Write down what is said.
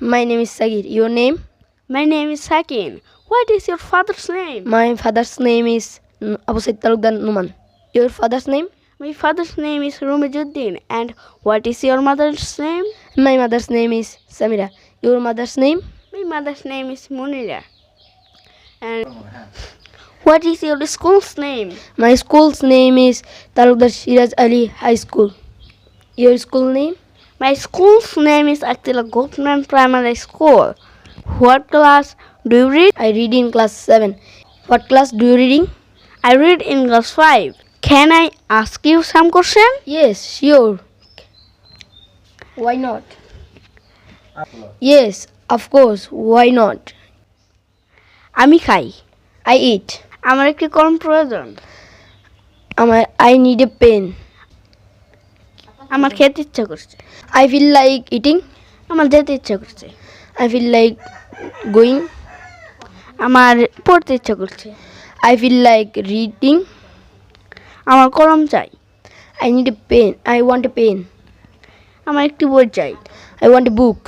My name is Sagir. Your name? My name is Sakin. What is your father's name? My father's name is Abu Said Talukdar Numan. Your father's name? My father's name is Rumijuddin. And what is your mother's name? My mother's name is Samira. Your mother's name? My mother's name is Munira. And oh, what is your school's name? My school's name is Talukdar Shiraz Ali High School. Your school name? My school's name is Aktila Gopman Primary School. What class do you read? I read in class 7. What class do you reading? I read in class 5. Can I ask you some question? Yes, sure. Why not? Yes, of course. Why not? আমি খাই I eat. আমার একটি কলম প্রয়োজন আমার I need a pen. আমার খেতে ইচ্ছা করছে। আই ফিল লাইক ইটিং আমার যেতে ইচ্ছা করছে। আই ফিল লাইক গোয়িং আমার পড়তে ইচ্ছা করছে। আই ফিল লাইক রিডিং আমার কলম চাই। I need a pen I want a pen আমার একটি বই চাই। I want A book